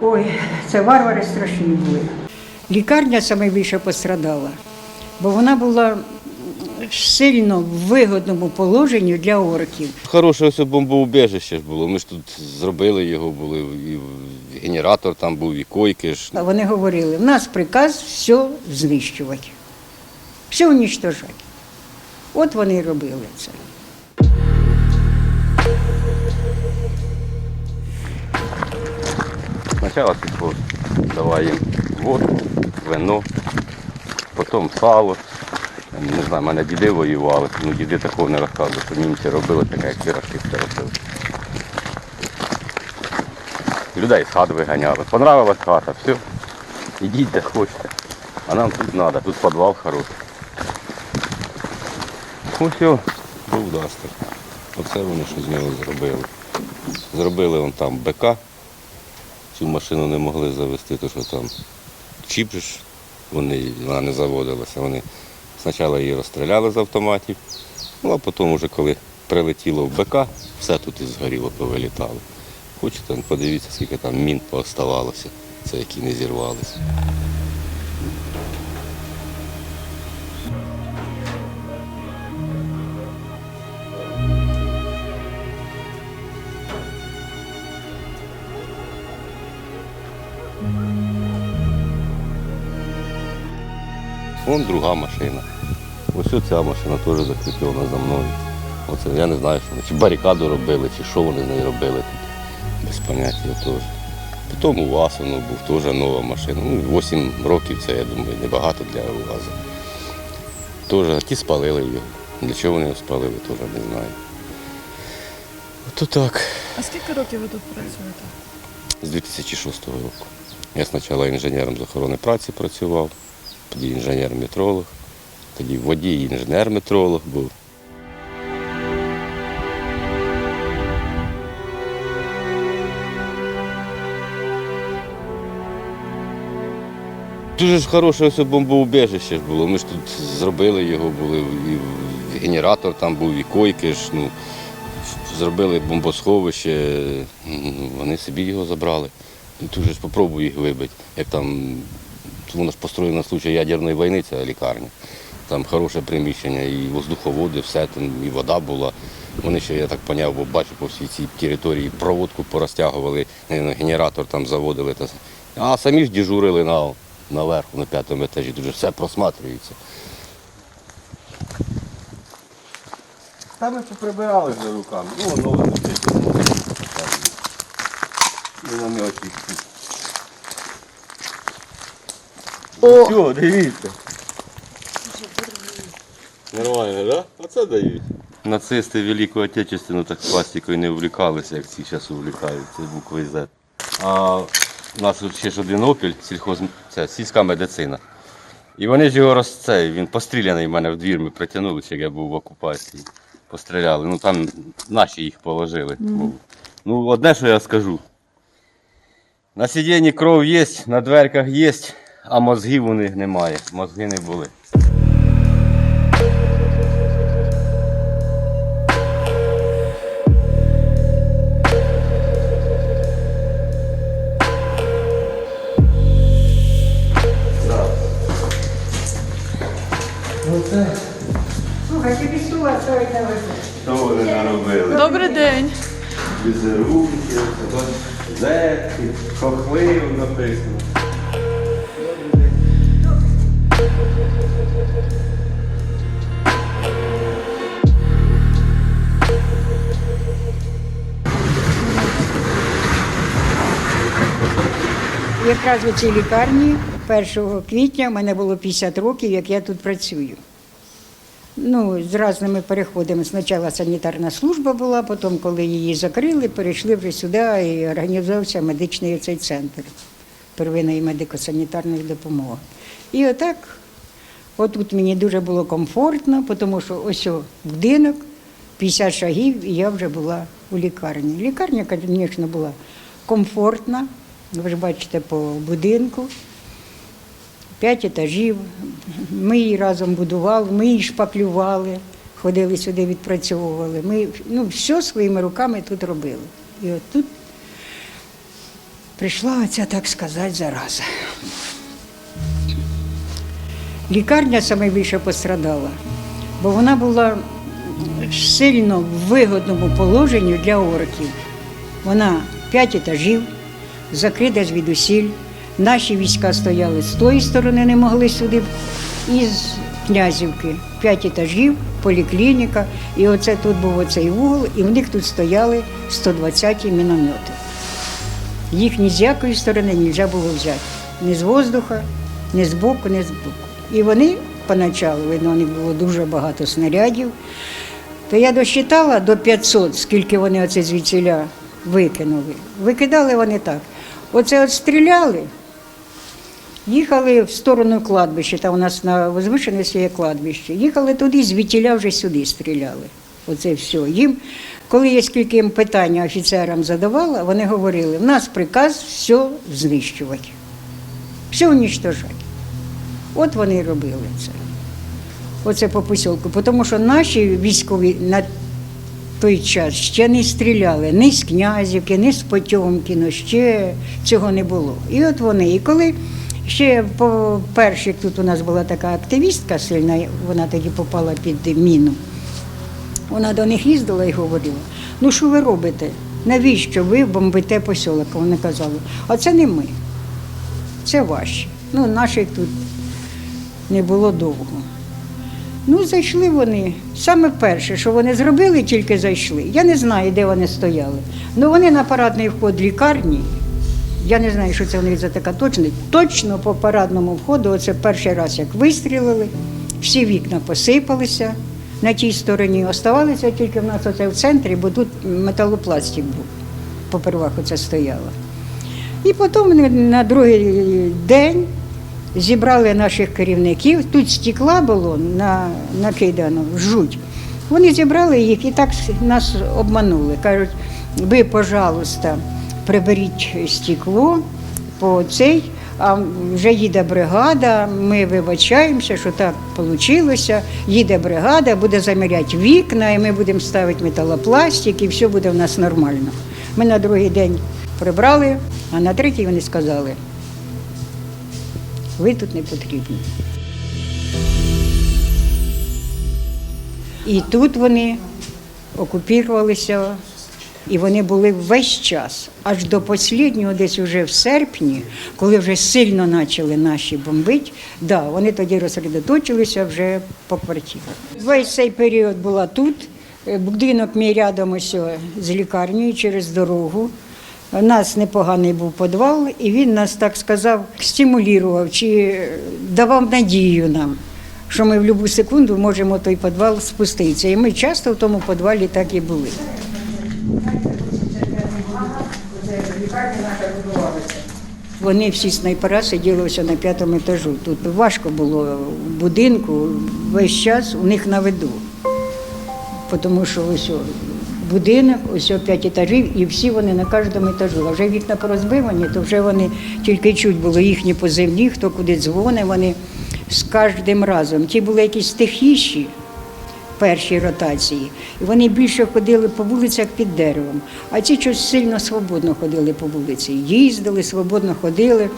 Ой, це варвари страшні були. Лікарня саме більше пострадала, бо вона була сильно в вигодному положенні для орків. Хороше ось бомбоубіжище ж було. Ми ж тут зробили його, були і генератор там був, і койки ж. А Вони говорили, в нас приказ все знищувати, все унічтожати. От вони робили це. Спочатку типу, давай їм вино, потім сало. Не знаю, мене діди воювали, ну діди такого не розказували, що німці робили таке, як пірашки все робили. Людей з хат виганяли. Понравилась хата, все. Ідіть де хочете. А нам тут треба, тут підвал хороший. Ну все, був дастер. Оце вони що з нього зробили. Зробили вон там БК. Цю машину не могли завести, тому що там чіп ж, вони, вона не заводилася. Вони спочатку її розстріляли з автоматів, ну а потім, уже коли прилетіло в БК, все тут і згоріло, повилітало. Хочете, подивіться, скільки там мін пооставалося, це які не зірвалися. Вон друга машина. Ось ця машина теж закріплена за мною. Оце я не знаю, що вони, чи барикаду робили, чи що вони з нею робили тут. Без поняття теж. Потім УАЗ воно був теж нова машина. Ну, 8 років це, я думаю, небагато для УАЗу. Теж ті спалили його. Для чого вони його спалили, теж не знаю. Ото так. А скільки років ви тут працюєте? З 2006 року. Я спочатку інженером з охорони праці працював, тоді інженер-метролог, тоді водій інженер-метролог був. Дуже ж хороше ось бомбоубіжище ж було. Ми ж тут зробили його, були і генератор там був, і койки ж. Ну, зробили бомбосховище, вони собі його забрали. І тут же ж попробуй їх вибити. Як там, воно ж построєно на случай ядерної війни, ця лікарня. Там хороше приміщення, і воздуховоди, все там, і вода була. Вони ще, я так поняв, бо бачу по всій цій території проводку порозтягували, генератор там заводили. Та... А самі ж дежурили на, наверху, на п'ятому етажі, дуже все просматрюється. Та ми поприбирали вже руками. Ну, воно воно І на мелочі. О! Все, дивіться. Нормально? Да? Оце дають. Нацисти Велику Отечественну так пластикою не увлікалися, як ці зараз увлікаються буквою Z. А у нас тут ще ж один опіль, сільхоз... це сільська медицина. І вони ж його роз... це, він постріляний в мене в двір, ми притягнули, як я був в окупації. Постріляли. Ну там наші їх положили. Був. Ну, одне, що я скажу. На сидінні кров є, на дверках є, а мозгів у них немає. Мозги не були. Слухай. Що вони наробили? Добрий день. Візерунки, зетки, хохли написано. Якраз у цій лікарні 1 квітня в мене було 50 років, як я тут працюю. Ну, з різними переходами. Спочатку санітарна служба була, потім, коли її закрили, перейшли вже сюди і організувався медичний цей центр первинної медико-санітарної допомоги. І отак, отут мені дуже було комфортно, тому що ось будинок, 50 шагів, і я вже була у лікарні. Лікарня, звісно, була комфортна. Ви ж бачите по будинку. П'ять етажів. Ми її разом будували, ми її шпаклювали, ходили сюди, відпрацьовували. Ми ну, все своїми руками тут робили. І от тут прийшла оця, так сказати, зараза. Лікарня саме більше пострадала, бо вона була сильно в вигодному положенні для орків. Вона п'ять етажів, закрита звідусіль. Наші війська стояли з тої сторони, не могли сюди, із Князівки. П'ять етажів, поліклініка. І оце тут був оцей вугол, і в них тут стояли 120-ті міномети. Їх ні з якої сторони не можна було взяти. Ні з воздуха, ні з боку, ні з боку. І вони поначалу, видно, них було дуже багато снарядів. То я досчитала до 500, скільки вони оце звідсіля викинули. Викидали вони так. Оце от стріляли, їхали в сторону кладбища, там у нас на возвишеності є кладбище. Їхали туди, звідтіля вже сюди стріляли. Оце все. Їм, коли я скільки їм питання офіцерам задавала, вони говорили, в нас приказ все знищувати, все унічтожати. От вони робили це. Оце по посілку. Тому що наші військові на той час ще не стріляли ні з Князівки, ні з Потьомкіно, ще цього не було. І от вони. І коли ще по перших тут у нас була така активістка сильна, вона тоді попала під міну. Вона до них їздила і говорила: ну що ви робите? Навіщо ви бомбите посілок? Вони казали, а це не ми, це ваші. Ну, наших тут не було довго. Ну, зайшли вони. Саме перше, що вони зробили, тільки зайшли. Я не знаю, де вони стояли. Ну вони на парадний вход лікарні. Я не знаю, що це вони за така точність. Точно по парадному входу, оце перший раз, як вистрілили, всі вікна посипалися на тій стороні. Оставалися тільки в нас оце в центрі, бо тут металопластик був. Попервах оце стояло. І потім на другий день зібрали наших керівників. Тут стекла було на, накидано, жуть. Вони зібрали їх і так нас обманули. Кажуть, ви, пожалуйста, приберіть стекло по цей, а вже їде бригада, ми вибачаємося, що так вийшло. Їде бригада, буде заміряти вікна, і ми будемо ставити металопластик, і все буде в нас нормально. Ми на другий день прибрали, а на третій вони сказали, ви тут не потрібні. І тут вони окупірувалися, і вони були весь час, аж до останнього, десь вже в серпні, коли вже сильно почали наші бомбити, да, вони тоді розсередоточилися вже по квартирах. Весь цей період була тут. Е, Будинок мій рядом ось з лікарнею через дорогу. У нас непоганий був підвал, і він нас, так сказав, стимулював чи давав надію нам, що ми в будь-яку секунду можемо той підвал спуститися. І ми часто в тому підвалі так і були. Вони всі снайпера сиділи ось на п'ятому етажу. Тут важко було в будинку весь час у них на виду. Тому що ось будинок, ось п'ять етажів, і всі вони на кожному етажу. А вже вікна порозбивані, то вже вони тільки чуть було їхні по землі, хто куди дзвонить, вони з кожним разом. Ті були якісь тихіші, перші ротації, і вони більше ходили по вулицях під деревом. А ці щось сильно свободно ходили по вулиці. Їздили, свободно ходили.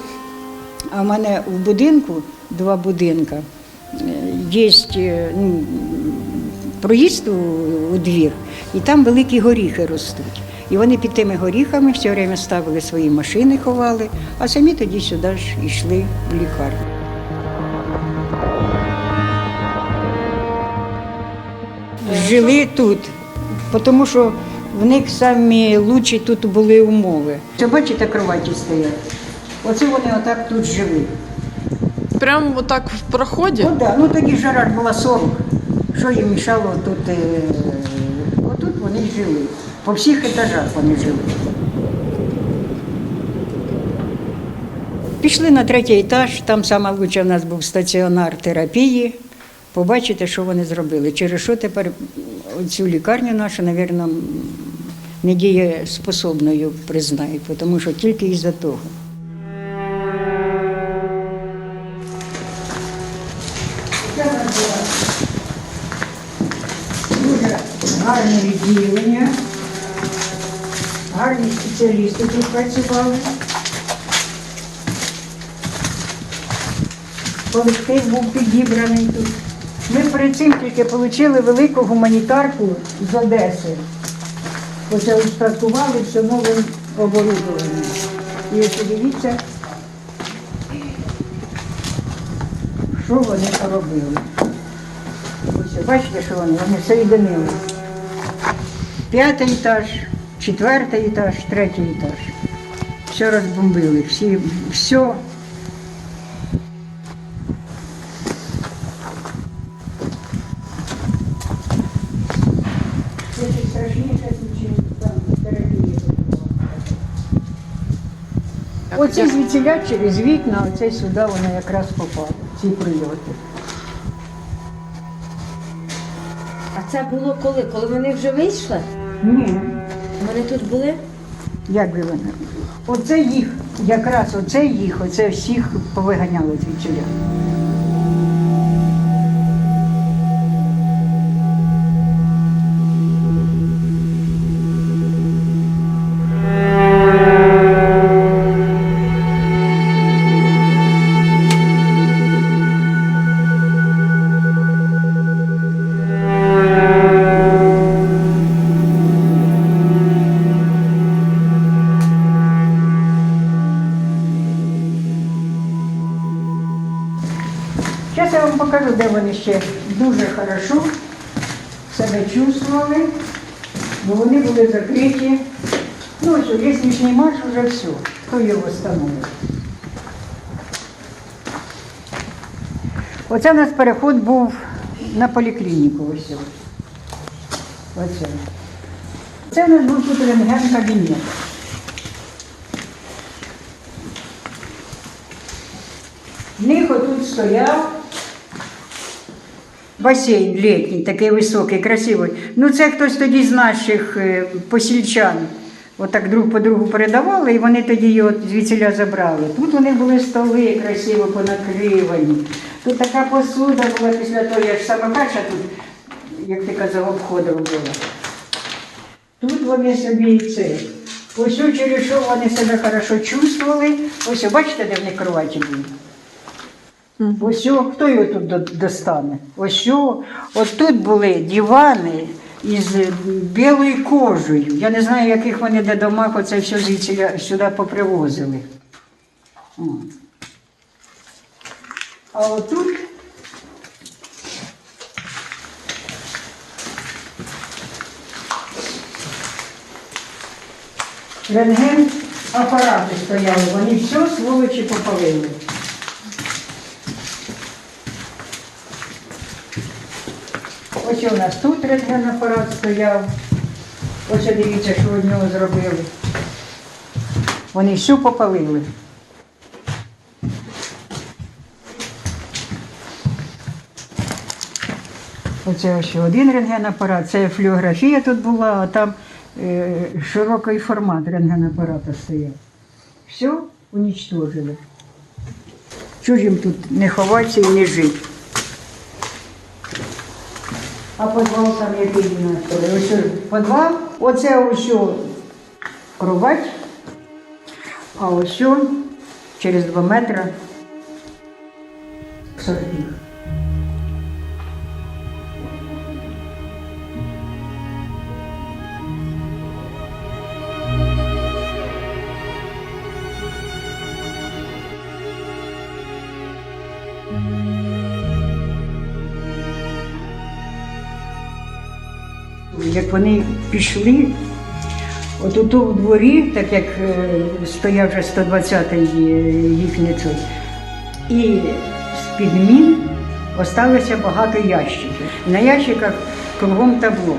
А в мене в будинку два будинка. Є ну, проїзд у двір, і там великі горіхи ростуть. І вони під тими горіхами все время ставили свої машини, ховали, а самі тоді сюди ж йшли в лікарню. Жили тут, тому що в них самі лучші тут були умови. Це бачите, кроваті стоять. Оце вони отак тут жили. Прямо отак в проході. Ну да, ну тоді жара була 40. Що їм мішало тут? Вони жили. По всіх етажах вони жили. Пішли на третій етаж, там саме лучше в нас був стаціонар терапії. Побачите, що вони зробили. Через що тепер цю лікарню нашу, мабуть, недієспособною признають, тому що тільки із-за того. гарне відділення, гарні спеціалісти тут працювали. Колектив був підібраний тут. Ми перед цим тільки отримали велику гуманітарку з Одеси. Оце устаткували все новим оборудованням. І ось дивіться, що вони робили. Бачите, що вони, вони все єдинили. П'ятий етаж, четвертий етаж, третій етаж. Все розбомбили, всі, все. Це страшніше, ніж там терапія. Оце звідсіля через вікна, оце сюди воно якраз попало, ці прильоти. А це було коли? Коли вони вже вийшли? Ні, Вони тут були? як би вони. Оце їх, якраз оце їх, оце всіх повиганяли звідсіля. Зараз я вам покажу, де вони ще дуже хорошо себе чувствували, бо вони були закриті. Ну, ось лісничний марш вже все. Хто його встановив? Оце у нас переход був на поліклініку. Ось. Оце. Це у нас був тут рентген кабінет. В них отут стояв басейн літній, такий високий, красивий. Ну, це хтось тоді з наших е, посільчан. Отак друг по другу передавали, і вони тоді його звідсіля забрали. Тут вони були столи красиво понакривані. Тут така посуда була після того, я ж сама перша тут, як ти казав, обход робила. Тут вони собі і це. Ось через що вони себе хорошо чувствували. Ось, бачите, де в них кроваті були? Ось о, хто його тут достане? Ось о, от були дивани із е, білою кожею. Я не знаю, яких вони де домах оце все звідси сюди попривозили. О. А отут рентген апарати стояли, вони все сволочі попалили. Ось у нас тут рентген-апарат стояв. Ось дивіться, що від нього зробили. Вони всю попалили. Оце ось один рентген-апарат, це флюорографія тут була, а там е, широкий формат рентген-апарата стояв. Все ж їм тут не ховатися і не жити? А підвал там який у підвал, оце ось кровать, а ось через два метри. Сорбіг. Як вони пішли, от у тому дворі, так як е, стояв вже 120-й їхній цей, і з-під мін осталося багато ящиків. На ящиках кругом табло.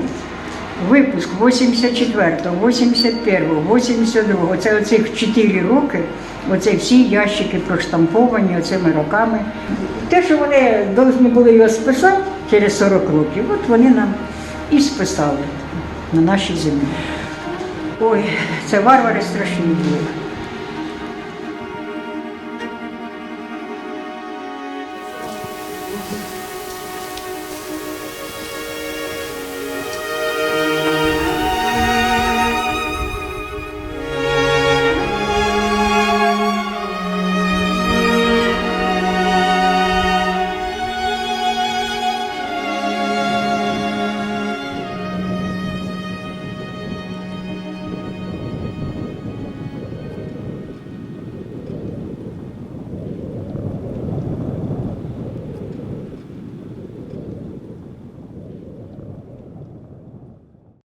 Випуск 84-го, 81-го, 82-го. Це оцих 4 роки, оце всі ящики проштамповані оцими роками. Те, що вони повинні були його списати через 40 років, от вони нам і списали на нашій землі. Ой, це варвари страшні були.